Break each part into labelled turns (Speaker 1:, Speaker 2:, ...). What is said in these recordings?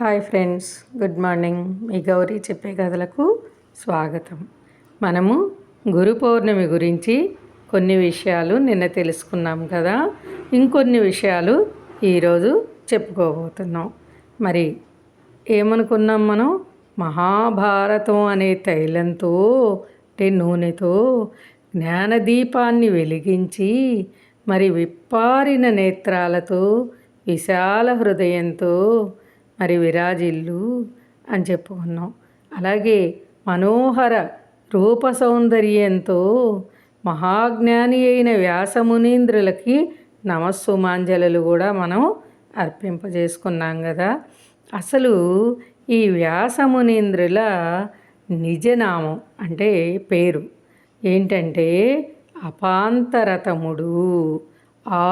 Speaker 1: Hi friends good morning. మీ గౌరీ చెప్పే కథలకు స్వాగతం. మనము గురు పౌర్ణమి గురించి కొన్ని విషయాలు నిన్న తెలుసుకున్నాం కదా. ఇంకొన్ని విషయాలు ఈరోజు చెప్పుకోబోతున్నాం. మరి ఏమనుకున్నాం మనం? మహాభారతం అనే తైలంతో అంటే నూనెతో జ్ఞానదీపాన్ని వెలిగించి మరి విప్పారిన నేత్రాలతో విశాల హృదయంతో మరి విరాజిల్లు అని చెప్పుకున్నాం. అలాగే మనోహర రూప సౌందర్యంతో మహాజ్ఞాని అయిన వ్యాసమునీంద్రులకి నమస్సుమాంజలు కూడా మనం అర్పింపజేసుకున్నాం కదా అసలు ఈ వ్యాసమునీంద్రుల నిజనామం అంటే పేరు ఏంటంటే అపాంతరతముడు. ఆ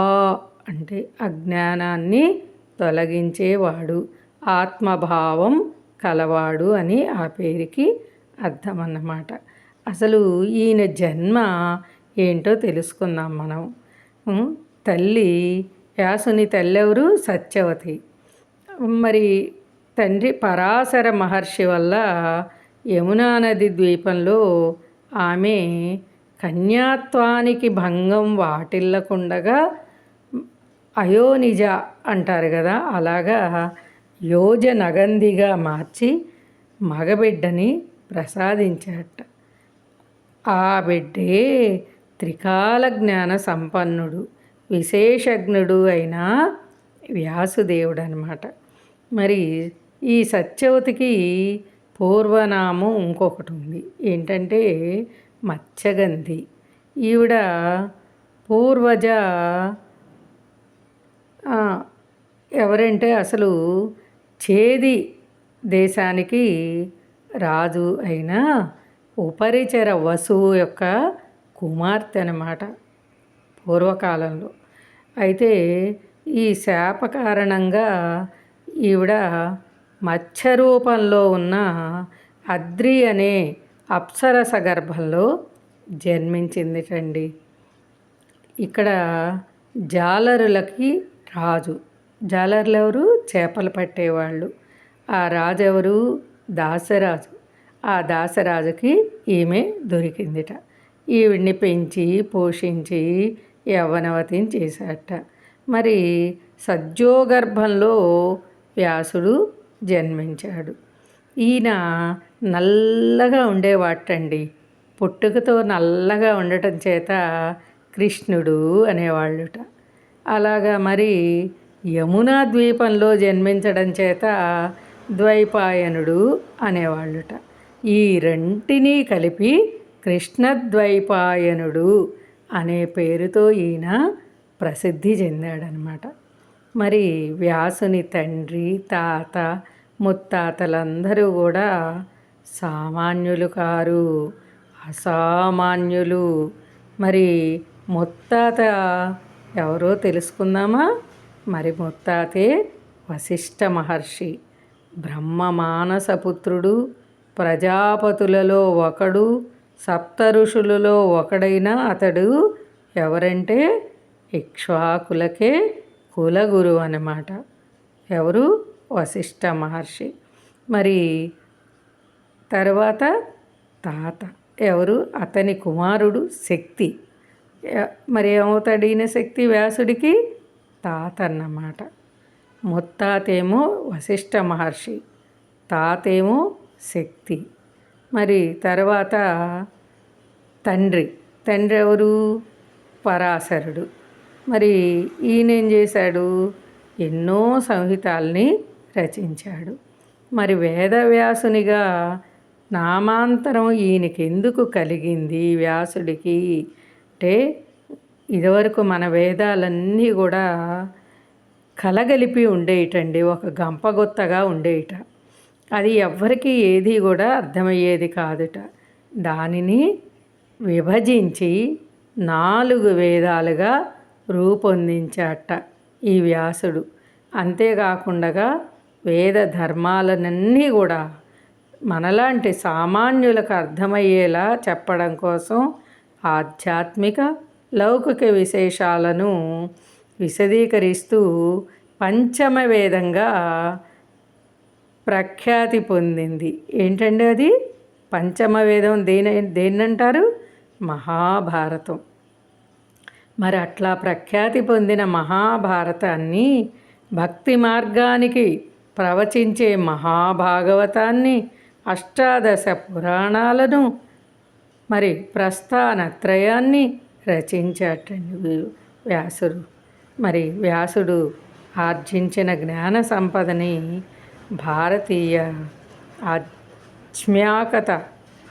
Speaker 1: అంటే అజ్ఞానాన్ని తొలగించేవాడు. ఆత్మభావం కలవాడు అని ఆ పేరుకి అర్థం అన్నమాట అసలు ఈయన జన్మ ఏంటో తెలుసుకుందాం మనం. తల్లి వ్యాసుని తల్లెవరు? సత్యవతి. మరి తండ్రి పరాశర మహర్షి వల్ల యమునా నది ద్వీపంలో ఆమె కన్యాత్వానికి భంగం వాటిల్లకుండగా అయోనిజ అంటారు కదా అలాగా యోజనగందిగా మార్చి మగబిడ్డని ప్రసాదించాట. ఆ బిడ్డే త్రికాల జ్ఞాన సంపన్నుడు విశేషజ్ఞుడు అయిన వ్యాసుదేవుడు అనమాట మరి ఈ సత్యవతికి పూర్వనామం ఇంకొకటి ఉంది ఏంటంటే మత్స్యగంధి. ఈవిడ పూర్వజ ఎవరంటే అసలు చేది దేశానికి రాజు అయిన ఉపరిచర వసువు యొక్క కుమార్తె అనమాట పూర్వకాలంలో. అయితే ఈ శాప కారణంగా ఈవిడ మత్స్య రూపంలో ఉన్న అద్రి అనే అప్సరస గర్భంలో జన్మించిందిటండి. ఇక్కడ జాలరులకి రాజు. జాలర్లు ఎవరు? చేపలు పట్టేవాళ్ళు. ఆ రాజు ఎవరు దాసరాజు. ఆ దాసరాజుకి ఈమె దొరికిందిట. ఈవిడ్ని పెంచి పోషించి యవ్వనవతిని చేశాట మరి సద్యోగర్భంలో వ్యాసుడు జన్మించాడు. ఈయన నల్లగా ఉండేవాటండి. పుట్టుకతో నల్లగా ఉండటం చేత కృష్ణుడు అనేవాళ్ళుట. అలాగా మరి యమునా ద్వీపంలో జన్మించడం చేత ద్వైపాయనుడు అనేవాళ్ళుట. ఈ రెంటినీ కలిపి కృష్ణద్వైపాయనుడు అనే పేరుతో ఈయన ప్రసిద్ధి చెందాడనమాట. మరి వ్యాసుని తండ్రి తాత ముత్తాతలందరూ కూడా సామాన్యులు కారు అసామాన్యులు. మరి ముత్తాత ఎవరో తెలుసుకుందామా? మరి ముత్తాతే వశిష్ఠ మహర్షి. బ్రహ్మ మానసపుత్రుడు ప్రజాపతులలో ఒకడు సప్త ఋషులలో ఒకడైన అతడు ఎవరంటే ఇక్ష్వాకులకే కులగురు అన్నమాట. ఎవరు? వశిష్ఠ మహర్షి. మరి తర్వాత తాత. ఎవరు? అతని కుమారుడు శక్తి. మరి ఏమవుతాడు ఈయన శక్తి? వ్యాసుడికి తాత అన్నమాట ముత్తాతేమో వశిష్ఠ మహర్షి తాతేమో శక్తి. మరి తర్వాత తండ్రి. తండ్రి ఎవరు? పరాశరుడు. మరి ఈయనేం చేశాడు? ఎన్నో సంహితాల్ని రచించాడు. మరి వేదవ్యాసునిగా నామాంతరం ఈయనకి ఎందుకు కలిగింది వ్యాసుడికి? అంటే ఇదివరకు మన వేదాలన్నీ కూడా కలగలిపి ఉండేటండి ఒక గంపగొత్తగా ఉండేట అది ఎవ్వరికి ఏది కూడా అర్థమయ్యేది కాదుట. దానిని విభజించి నాలుగు వేదాలుగా రూపొందించాట ఈ వ్యాసుడు. అంతేకాకుండా వేద ధర్మాలనన్నీ కూడా మనలాంటి సామాన్యులకు అర్థమయ్యేలా చెప్పడం కోసం ఆధ్యాత్మిక లౌకిక విశేషాలను విశదీకరిస్తూ పంచమ వేదంగా ప్రఖ్యాతి పొందింది. ఏంటండి అది? పంచమ వేదం దేని దేన్నంటారు? మహాభారతం. మరి అట్లా ప్రఖ్యాతి పొందిన మహాభారతాన్ని భక్తి మార్గానికి ప్రవచించే మహాభాగవతాన్ని అష్టాదశ పురాణాలను మరి ప్రస్థానత్రయాన్ని రచించాటండి వ్యాసుడు. మరి వ్యాసుడు ఆర్జించిన జ్ఞాన సంపదని భారతీయ ఆధ్యాత్మికత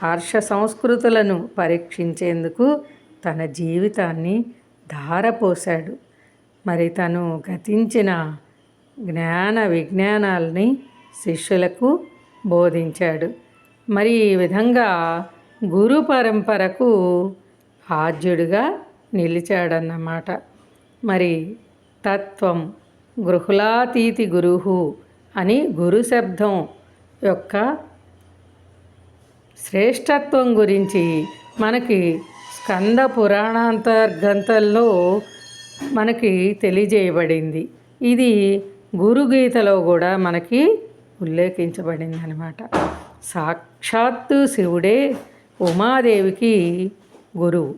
Speaker 1: హర్ష సంస్కృతులను పరీక్షించేందుకు తన జీవితాన్ని ధారపోశాడు. మరి తను గతించిన జ్ఞాన విజ్ఞానాల్ని శిష్యులకు బోధించాడు. మరి ఈ విధంగా గురు పరంపరకు ఆద్యుడిగా నిలిచాడన్నమాట. మరి తత్వం గృహులాతీతి గురుహు అని గురు శబ్దం యొక్క శ్రేష్టత్వం గురించి మనకి స్కంద పురాణాంతర్గంతల్లో మనకి తెలియజేయబడింది. ఇది గురుగీతలో కూడా మనకి ఉల్లేఖించబడింది అనమాట సాక్షాత్తు శివుడే ఉమాదేవికి గురువు.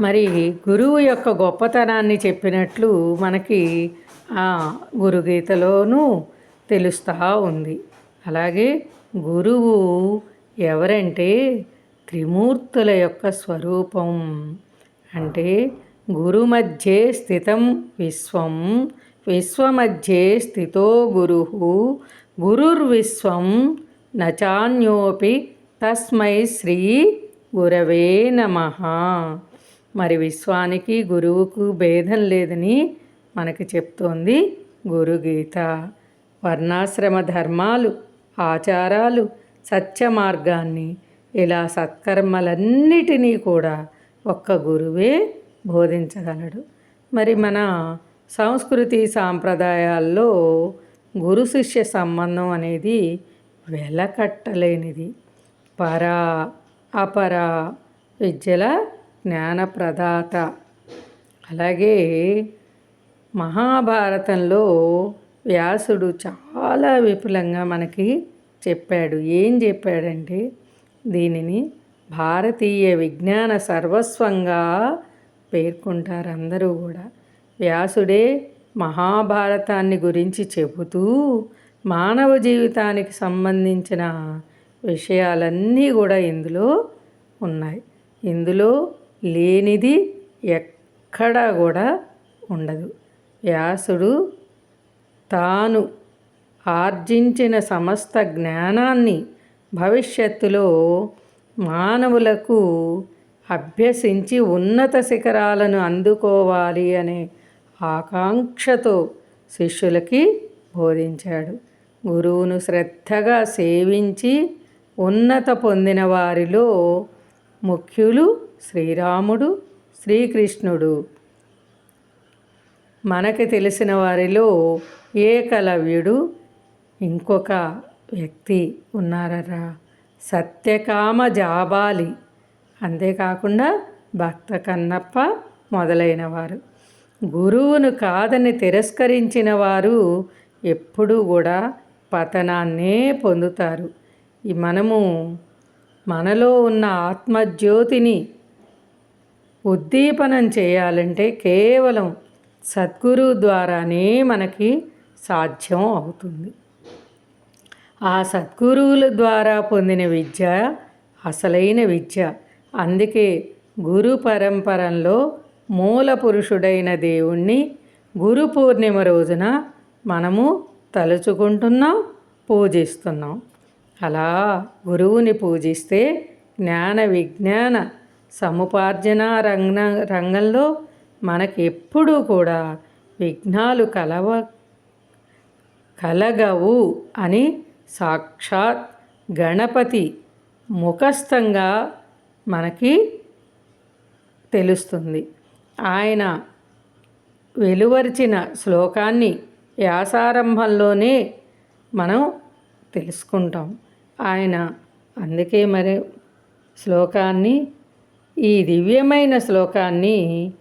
Speaker 1: మరి గురువు యొక్క గొప్పతనాన్ని చెప్పినట్లు మనకి ఆ గురుగీతలోనూ తెలుస్తూ ఉంది. అలాగే గురువు ఎవరంటే త్రిమూర్తుల యొక్క స్వరూపం. అంటే గురు మధ్యే స్థితం విశ్వం విశ్వమధ్యే స్థితో గురు గురుర్విశ్వం నచాన్యోపి తస్మై శ్రీ గురవే నమ. మరి విశ్వానికి గురువుకు భేదం లేదని మనకి చెప్తోంది గురుగీత. వర్ణాశ్రమ ధర్మాలు ఆచారాలు సత్య మార్గాన్ని ఇలా సత్కర్మలన్నిటినీ కూడా ఒక్క గురువే బోధించగలడు. మరి మన సంస్కృతి సాంప్రదాయాల్లో గురు శిష్య సంబంధం అనేది వెలకట్టలేనిది. పరా అపర విద్యల జ్ఞానప్రదాత. అలాగే మహాభారతంలో వ్యాసుడు చాలా విపులంగా మనకి చెప్పాడు. ఏం చెప్పాడంటే దీనిని భారతీయ విజ్ఞాన సర్వస్వంగా పేర్కొంటారు అందరూ కూడా. వ్యాసుడే మహాభారతాన్ని గురించి చెబుతూ మానవ జీవితానికి సంబంధించిన విషయాలన్నీ కూడా ఇందులో ఉన్నాయి. ఇందులో లేనిది ఎక్కడా కూడా ఉండదు. వ్యాసుడు తాను ఆర్జించిన సమస్త జ్ఞానాన్ని భవిష్యత్తులో మానవులకు అభ్యసించి ఉన్నత శిఖరాలను అందుకోవాలి అనే ఆకాంక్షతో శిష్యులకి బోధించాడు. గురువును శ్రద్ధగా సేవించి ఉన్నత పొందిన వారిలో ముఖ్యులు శ్రీరాముడు శ్రీకృష్ణుడు. మనకి తెలిసిన వారిలో ఏకలవ్యుడు ఇంకొక వ్యక్తి ఉన్నారరా సత్యకామ జాబాలి అంతేకాకుండా భక్త కన్నప్ప మొదలైన వారు గురువును కాదని తిరస్కరించిన వారు ఎప్పుడూ కూడా పతనాన్నే పొందుతారు. మనము మనలో ఉన్న ఆత్మజ్యోతిని ఉద్దీపనం చేయాలంటే కేవలం సద్గురు ద్వారానే మనకి సాధ్యం అవుతుంది. ఆ సద్గురువుల ద్వారా పొందిన విద్య అసలైన విద్య. అందుకే గురు పరంపరంలో మూల పురుషుడైన దేవుణ్ణి గురు పూర్ణిమ రోజున మనము తలుచుకుంటున్నాం పూజిస్తున్నాం. అలా గురువుని పూజిస్తే జ్ఞాన విజ్ఞాన సముపార్జన రంగ రంగంలో మనకి ఎప్పుడూ కూడా విఘ్నాలు కలవ కలగవు అని సాక్షాత్ గణపతి ముఖస్థంగా మనకి తెలుస్తుంది. ఆయన వెలువరిచిన శ్లోకాన్ని వ్యాసారంభంలోనే మనం తెలుసుకుంటాం. ఆయన అందుకే మరి శ్లోకాన్ని ఈ దివ్యమైన శ్లోకాన్ని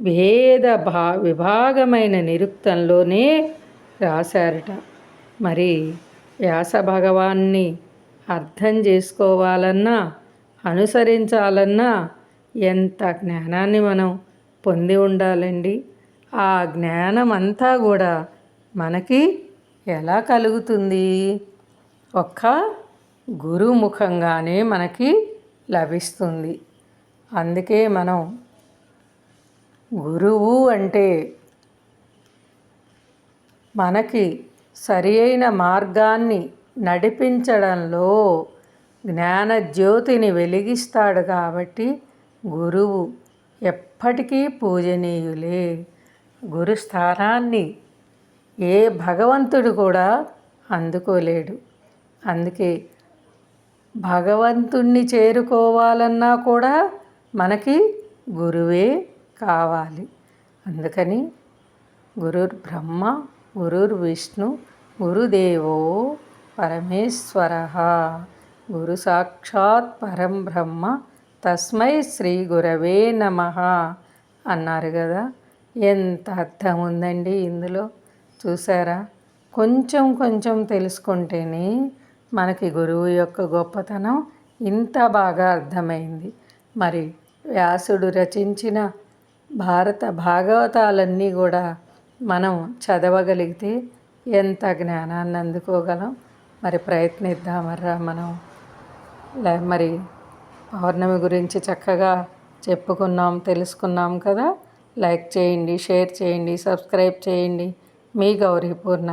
Speaker 1: వేద భా విభాగమైన నిరుక్తంలోనే రాశారట. మరి వ్యాస భగవాన్ని అర్థం చేసుకోవాలన్నా అనుసరించాలన్నా ఎంత జ్ఞానాన్ని మనం పొంది ఉండాలండి? ఆ జ్ఞానం అంతా కూడా మనకి ఎలా కలుగుతుంది? ఒక్క గురుముఖంగానే మనకి లభిస్తుంది. అందుకే మనం గురువు అంటే మనకి సరి అయిన మార్గాన్ని నడిపించడంలో జ్ఞానజ్యోతిని వెలిగిస్తాడు కాబట్టి గురువు ఎప్పటికీ పూజనీయులే. గురు స్థానాన్ని ఏ భగవంతుడు కూడా అందుకోలేడు. అందుకే భగవంతుణ్ణి చేరుకోవాలన్నా కూడా మనకి గురువే కావాలి. అందుకని గురుర్ బ్రహ్మ గురుర్ విష్ణు గురుదేవో పరమేశ్వర. గురు సాక్షాత్ పరం బ్రహ్మ తస్మై శ్రీ గురవే నమ అన్నారు కదా. ఎంత అర్థం ఉందండి ఇందులో? చూసారా? కొంచెం కొంచెం తెలుసుకుంటేనే మనకి గురువు యొక్క గొప్పతనం ఇంత బాగా అర్థమైంది. మరి వ్యాసుడు రచించిన భారత భాగవతాలన్నీ కూడా మనం చదవగలిగితే ఎంత జ్ఞానాన్ని అందుకోగలం? మరి ప్రయత్నిద్దామర్రా మనం. మరి పౌర్ణమి గురించి చక్కగా చెప్పుకున్నాం తెలుసుకున్నాం కదా? లైక్ చేయండి షేర్ చేయండి సబ్స్క్రైబ్ చేయండి. మీ గౌరీ పూర్ణ.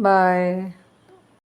Speaker 1: బాయ్.